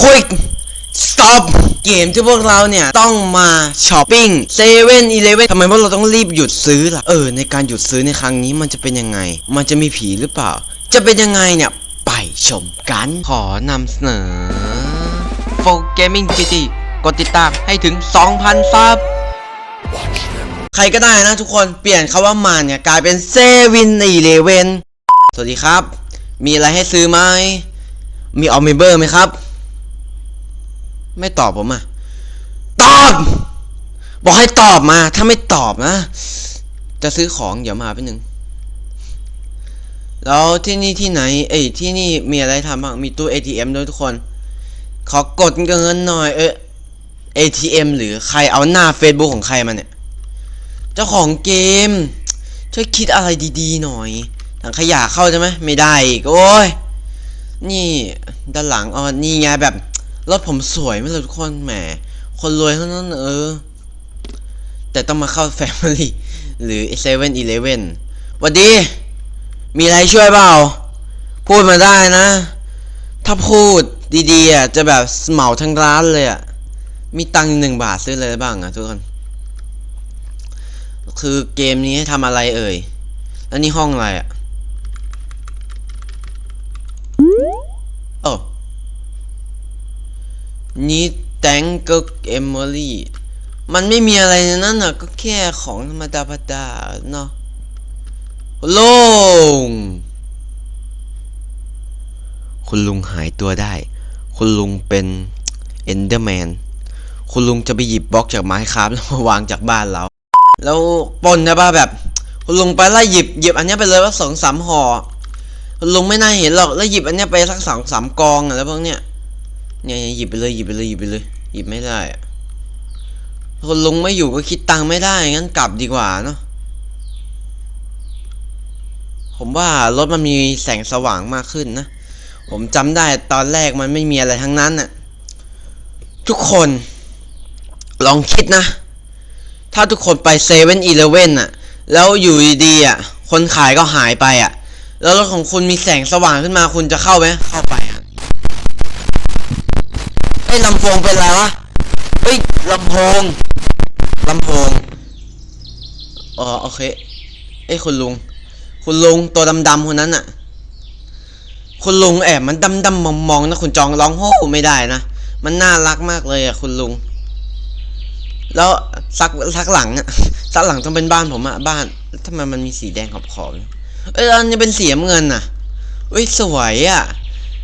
Quick Stop เกมที่พวกเราเนี่ย ต้องมาช้อปปิ้งเซเว่นอีเลเว่นทำไมพวกเราต้องรีบหยุดซื้อล่ะ เออ ในการหยุดซื้อในครั้งนี้มันจะเป็นยังไง มันจะมีผีหรือเปล่า จะเป็นยังไงเนี่ย ไปชมกัน ขอนำเสนอ f o Gaming GT กดติดตามให้ถึง 2,000 ซับ ใครก็ได้นะทุกคนเปลี่ยนคาว่ามาเนี่ย กลายเป็นเซเวินอีเลเว่นสวัสดีครับ มีอะไรให้ซื้อไหมมีออมเมเบอร์ไหมครับ ไม่ตอบผมอะ ตอบ บอกให้ตอบมา ถ้าไม่ตอบนะ จะซื้อของเดี๋ยวมาไปหนึ่งแล้วที่นี่ที่ไหน เอ้ยที่นี่มีอะไรทำบ้าง มีตู้ ATM ด้วยทุกคน ขอกดเงินหน่อย เออ ATM หรือใครเอาหน้า Facebook ของใครมาเนี่ย เจ้าของเกม ช่วยคิดอะไรดีๆหน่อย ถังขยะเข้าใช่ไหมไม่ได้อีกโอ้ย นี่ด้านหลังอ๋อนี่ไงแบบ รถผมสวยไหมล่ะทุกคนแหม คนรวยเท่านั้นเออ แต่ต้องมาเข้าแฟมิลี่หรือเซเว่นอีเลเว่นวัสดี มีอะไรช่วยเปล่า พูดมาได้นะ ถ้าพูดดีๆอะจะแบบเหมาทั้งร้านเลยอะ มีตังค์หนึ่งบาทซื้ออะไรบ้างอะทุกคน คือเกมนี้ทำอะไรเอ่ย แล้วนี่ห้องอะไรอะโอ้ นี่แตงก็เอมเมอรี่มันไม่มีอะไรในนั้นอะก็แค่ของธรรมดาพดาเนาะโล่งคุณลุงหายตัวได้ คุณลุงเป็นเอนเดอร์แมน คุณลุงจะไปหยิบบล็อกจากไม้คราฟแล้วมาวางจากบ้านเรา แล้วปล้นใช่ป่ะแบบ คุณลุงไปไล่หยิบหยิบอันเนี้ยไปเลยว่าสองสามห่อ คุณลุงไม่น่าเห็นหรอก แล้วหยิบอันเนี้ยไปสักสองสามกองอะแล้วพวกเนี้ย เนี่ยหยิบไปเลยหยิบไปเลยหยิบไปเลยหยิบไม่ได้คุณลุงไม่อยู่ก็คิดตังค์ไม่ได้งั้นกลับดีกว่าเนาะผมว่ารถมันมีแสงสว่างมากขึ้นนะ ผมจำได้ตอนแรกมันไม่มีอะไรทั้งนั้นน่ะ ทุกคนลองคิดนะ ถ้าทุกคนไปเซเว่นอีเลเว่นอะแล้วอยู่ดีๆอะคนขายก็หายไปอะแล้วรถของคุณมีแสงสว่างขึ้นมาคุณจะเข้าไหมเข้าไป ลำโพงเป็นไรวะเฮ้ยลำโพงลำโพงอ๋อโอเคเอ้คุณลุง คุณลุงตัวดำๆคนนั้นอะคุณลุงแอบมันดำๆมองๆนะคุณจองร้องโฮ้ไม่ได้นะมันน่ารักมากเลยอะคุณลุง แล้วซักซักหลังอะซักหลังต้องเป็นบ้านผมอะบ้านทำไมมันมีสีแดงขอบขอบๆเอ้ยอันนี้เป็นสีเงินน่ะเอ้ยสวยอะ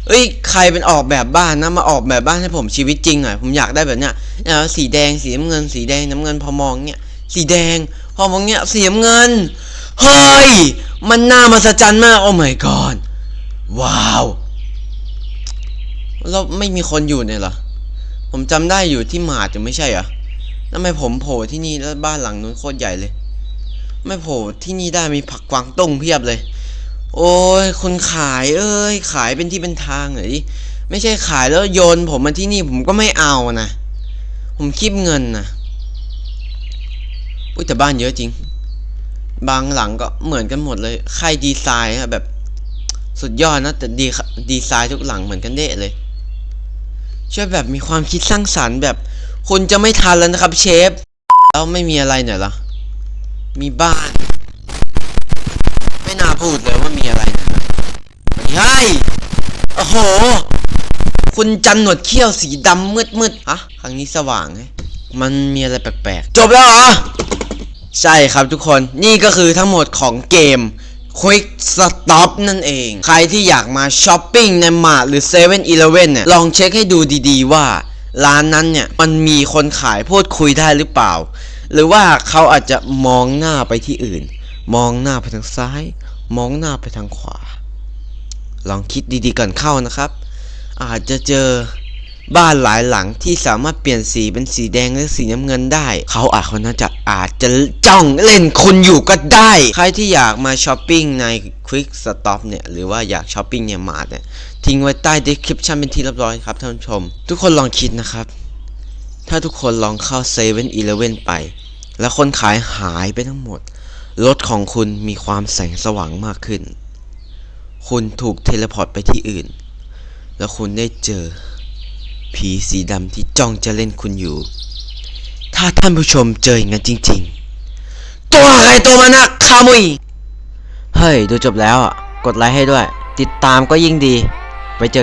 เอ้ยใครเป็นออกแบบบ้านนะมาออกแบบบ้านให้ผมชีวิตจริงหน่อยผมอยากได้แบบเนี้ยนี่ยสีแดงสีน้ำเงิน สีแดงน้ำเงินพอมองเนี้ยสีแดงพอมองเนี้ยสีน้ำเงินเฮ้ยมันน่ามหัศจรรย์มากโอ้ my god ว้าวแล้วไม่มีคนอยู่เนี่ยเหรอผมจำได้อยู่ที่หมาดจะไม่ใช่เหรอทำไมผมโผล่ที่นี่แล้วบ้านหลังนู้นโคตรใหญ่เลย ไม่โผล่ที่นี่ได้มีผักกวางตุ้งเพียบเลย โอ้ยคนขายเอ้ย ขายเป็นที่เป็นทางเหรอยดิไม่ใช่ขายแล้วโยนผมมาที่นี่ผมก็ไม่เอานะผมคิดเงินนะอุ้ยแต่บ้านเยอะจริง บางหลังก็เหมือนกันหมดเลยใครดีไซน์อะแบบสุดยอดนะแต่ดีดีไซน์ทุกหลังเหมือนกันเด้เลยช่วยแบบมีความคิดสร้างสรรค์แบบคุณจะไม่ทันแล้วนะครับเชฟแล้วไม่มีอะไรหน่อยหรอมีบ้าน พูดเลยว่ามีอะไรหน่โอ้โห คุณจันหนวดเขี้ยวสีดำมืดมืดๆฮะครั้งนี้สว่างไงมันมีอะไรแปลกๆ จบแล้วเหรอ ใช่ครับทุกคน นี่ก็คือทั้งหมดของเกม Quick Stop นั่นเอง ใครที่อยากมาช้อปปิ้งในมาร์ทหรือ7 e เ e ่ e อเนี่ย ลองเช็คให้ดูดีๆว่า ร้านนั้นเนี่ย มันมีคนขายพูดคุยได้หรือเปล่า หรือว่าเขาอาจจะมองหน้าไปที่อื่น มองหน้าไปทางซ้าย มองหน้าไปทางขวา ลองคิดดีๆก่อนเข้านะครับ อาจจะเจอบ้านหลายหลังที่สามารถเปลี่ยนสีเป็นสีแดงหรือสีน้ำเงินได้ เขาอาจคนนั้นจะอาจจะจ้องเล่นคุณอยู่ก็ได้ ใครที่อยากมาช้อปปิ้งใน Quick Stop เนี่ย หรือว่าอยากช้อปปิ้งในมาร์ทเนี่ย ทิ้งไว้ใต้ description เป็นที่เรียบร้อยครับท่านผู้ชม ทุกคนลองคิดนะครับ ถ้าทุกคนลองเข้า7 e เ e ่ e อไป แล้วคนขายหายไปทั้งหมด รถของคุณมีความแสงสว่างมากขึ้น คุณถูกเทเลพอร์ตไปที่อื่น แล้วคุณได้เจอ ผีสีดำที่จ้องจะเล่นคุณอยู่ ถ้าท่านผู้ชมเจออย่างนั้นจริง ๆ ตัวอะไรตัวมันนะคามุย เฮ้ย ดูจบแล้วอะ กดไลค์ให้ด้วย ติดตามก็ยิ่งดี ไปเจอ